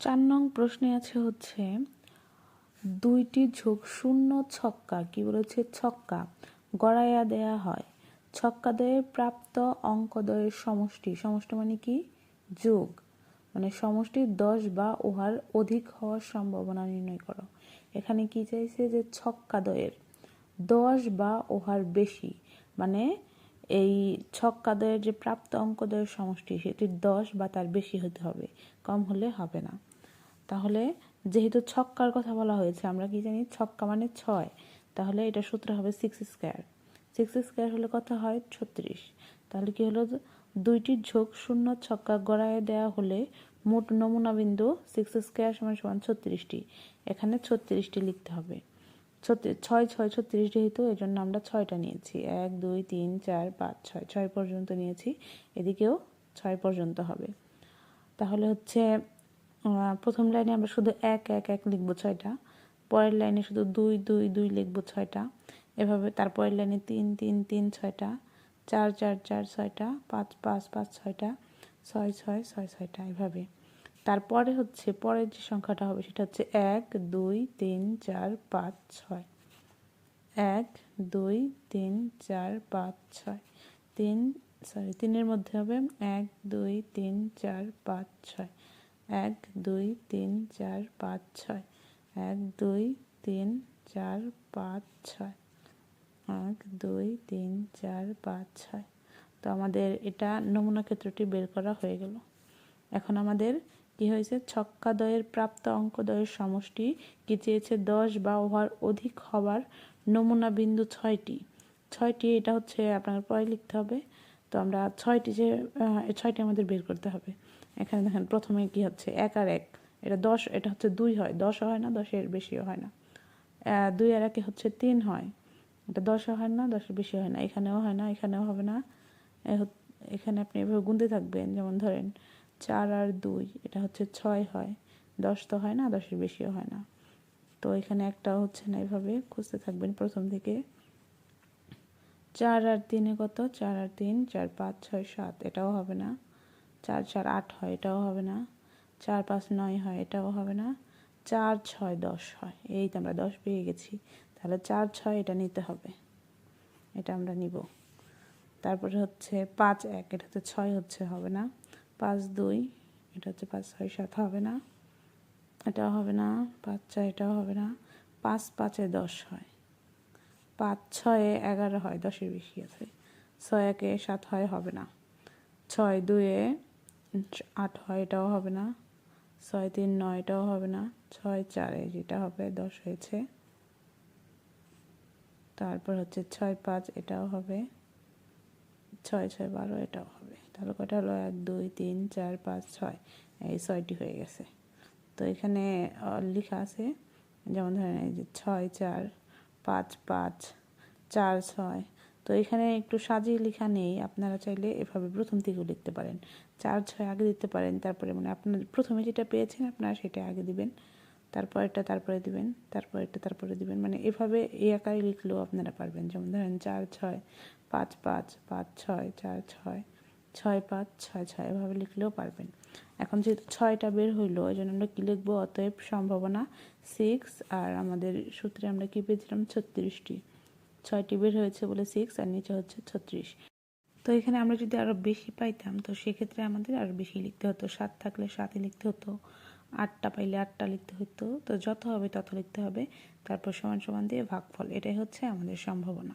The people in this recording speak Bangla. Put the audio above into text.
চার নং প্রশ্নে আছে হচ্ছে, দুইটি ঝোঁক শূন্য ছক্কা, কি বলেছে? ছক্কা। গড়াইয়া দেয়া হয়। ছক্কাদয়ে প্রাপ্ত অঙ্কদয়ের সমষ্টি। সমষ্টি মানে কি? যোগ। মানে সমষ্টি দশ বা উহার অধিক হওয়ার সম্ভাবনা নির্ণয় করো। এখানে কি চাইছে? যে ছক্কাদয়ের দশ বা উহার বেশি। মানে এই ছক্কাদয়ের যে প্রাপ্ত অঙ্কদয়ের সমষ্টি সেটি দশ বা তার বেশি হতে হবে। কম হলে হবে না। তাহলে যেহেতু ছক্কার কথা বলা হয়েছে, আমরা কি জানি ছক্কা মানে ছয়। তাহলে এটা সূত্র হবে সিক্স স্কোয়ার সিক্স স্কোয়ার হলে কত হয় ছত্রিশ। তাহলে কি হলো? দুইটি ঝোঁক শূন্য ছক্কা গড়ায় দেওয়া হলে মোট নমুনা বিন্দু সিক্স স্কোয়ার সমান সমান ছত্রিশটি। এখানে ছত্রিশটি লিখতে হবে। ছয় ছয়, ছত্রিশ যেহেতু এই জন্য আমরা ছয়টা নিয়েছি। এক, দুই, তিন, চার, পাঁচ, ছয় ছয় পর্যন্ত নিয়েছি। এদিকেও ছয় পর্যন্ত হবে। তাহলে হচ্ছে প্রথম লাইনে আমরা শুধু এক এক এক লিখব ছয়টা। পরের লাইনে শুধু দুই দুই দুই লিখব ছয়টা। এভাবে তারপরের লাইনে তিন তিন তিন ছয়টা। চার চার চার ছয়টা। পাঁচ পাঁচ পাঁচ ছয়টা। ছয় ছয় ছয়, ছয়টা এভাবে। তারপরে হচ্ছে পরের যে সংখ্যাটা হবে সেটা হচ্ছে এক, দুই, তিন, চার, পাঁচ, ছয়। এক, দুই, তিন, চার, পাঁচ, ছয়। তিন সরি তিনের মধ্যে হবে এক, দুই, তিন, চার, পাঁচ, ছয়। এক, দুই, তিন, চার, পাঁচ, ছয়। এক, দুই, তিন, চার, পাঁচ, ছয়। এক, দুই, তিন, চার, পাঁচ, ছয়। তো আমাদের এটা নমুনা ক্ষেত্রটি বের করা হয়ে গেল। এখন আমাদের কি হয়েছে? ছক্কা ছক্কাদয়ের প্রাপ্ত অঙ্কদয়ের সমষ্টি কি চেয়েছে দশ বা ওভার অধিক হবার নমুনা বিন্দু ছয়টি? ছয়টি, এটা হচ্ছে আপনার পরে লিখতে হবে। তো আমরা ছয়টি যে ছয়টি আমাদের বের করতে হবে। এখানে দেখেন প্রথমে কি হচ্ছে? এক আর এক। এটা দশ, এটা হচ্ছে দুই হয়। দশও হয় না, দশের বেশিও হয় না। দুই আর একে হচ্ছে তিন হয়। এটা দশও হয় না, দশের বেশি হয় না। এখানেও হয় না, এখানেও হবে না। এখানে আপনি এভাবে গুনতে থাকবেন। যেমন ধরেন চার আর দুই, এটা হচ্ছে ছয় হয়। দশ তো হয় না, দশের বেশিও হয় না। তো এখানে একটা হচ্ছে না এভাবে। খুঁজতে থাকবেন প্রথম থেকে। চার আর তিনে কত? চার আর তিন, চার পাঁচ, ছয়, সাত, এটাও হবে না। চার চার, আট হয়, এটাও হবে না। চার, পাঁচ, নয় হয়, এটাও হবে না। চার, ছয়, দশ হয়, এই তো আমরা দশ পেয়ে গেছি। তাহলে চার, ছয় এটা নিতে হবে। এটা আমরা নিব। তারপরে হচ্ছে পাঁচ, এক, এটা হচ্ছে ছয় হচ্ছে, হবে না। পাঁচ, দুই, এটা হচ্ছে পাঁচ, ছয়, সাত, হবে না। এটাও হবে না। পাঁচ, ছয়, এটাও হবে না। পাঁচ, পাঁচে দশ হয়। পাঁচ, ছয়ে, এগারো হয়, দশের বেশি আছে। ছয়, একে সাত হয়, হবে না। ছয় দুয়ে আট হয়, এটাও হবে না। ছয়, তিন নয়টাও হবে না। ছয়, চারে যেটা হবে, দশ হয়েছে। তারপর হচ্ছে ছয়, পাঁচ, এটাও হবে। ছয় ছয়, বারো, এটাও হবে। তাহলে কটা হলো? এক, দুই, তিন, চার, পাঁচ, ছয়। এই ছয়টি হয়ে গেছে। তো এখানে লেখা আছে, যেমন ধরেন এই যে ছয়, চার পাঁচ পাঁচ চার, ছয়। তো এখানে একটু সাজিয়ে লেখা নেই। আপনারা চাইলে এভাবে প্রথম থেকেও লিখতে পারেন। চার, ছয় আগে দিতে পারেন। তারপরে মানে আপনার প্রথমে যেটা পেয়েছেন আপনারা সেটা আগে দিবেন। তারপরেরটা তারপরে দিবেন। তারপরেরটা তারপরে দিবেন। মানে এভাবে এই আকারে লিখলেও আপনারা পারবেন। যেমন ধরেন চার, ছয়, পাঁচ পাঁচ পাঁচ, ছয়, চার, ছয়। ছয় পাঁচ, ছয় ছয় এভাবে লিখলেও পারবেন। এখন যেহেতু ছয়টা বের হইল, ওই জন্য আমরা কী লিখব? অতএব সম্ভাবনা সিক্স আর আমাদের সূত্রে আমরা কী পেয়েছিলাম? ছত্রিশটি। ছয়টি বের হয়েছে বলে সিক্স আর নিচে হচ্ছে ছত্রিশ। তো এখানে আমরা যদি আরও বেশি পাইতাম, তো সেক্ষেত্রে আমাদের আরও বেশি লিখতে হতো। সাত থাকলে সাতই লিখতে হতো, আটটা পাইলে আটটা লিখতে হতো। তো যত হবে তত লিখতে হবে। তারপর সমান সমান দিয়ে ভাগফল, এটাই হচ্ছে আমাদের সম্ভাবনা।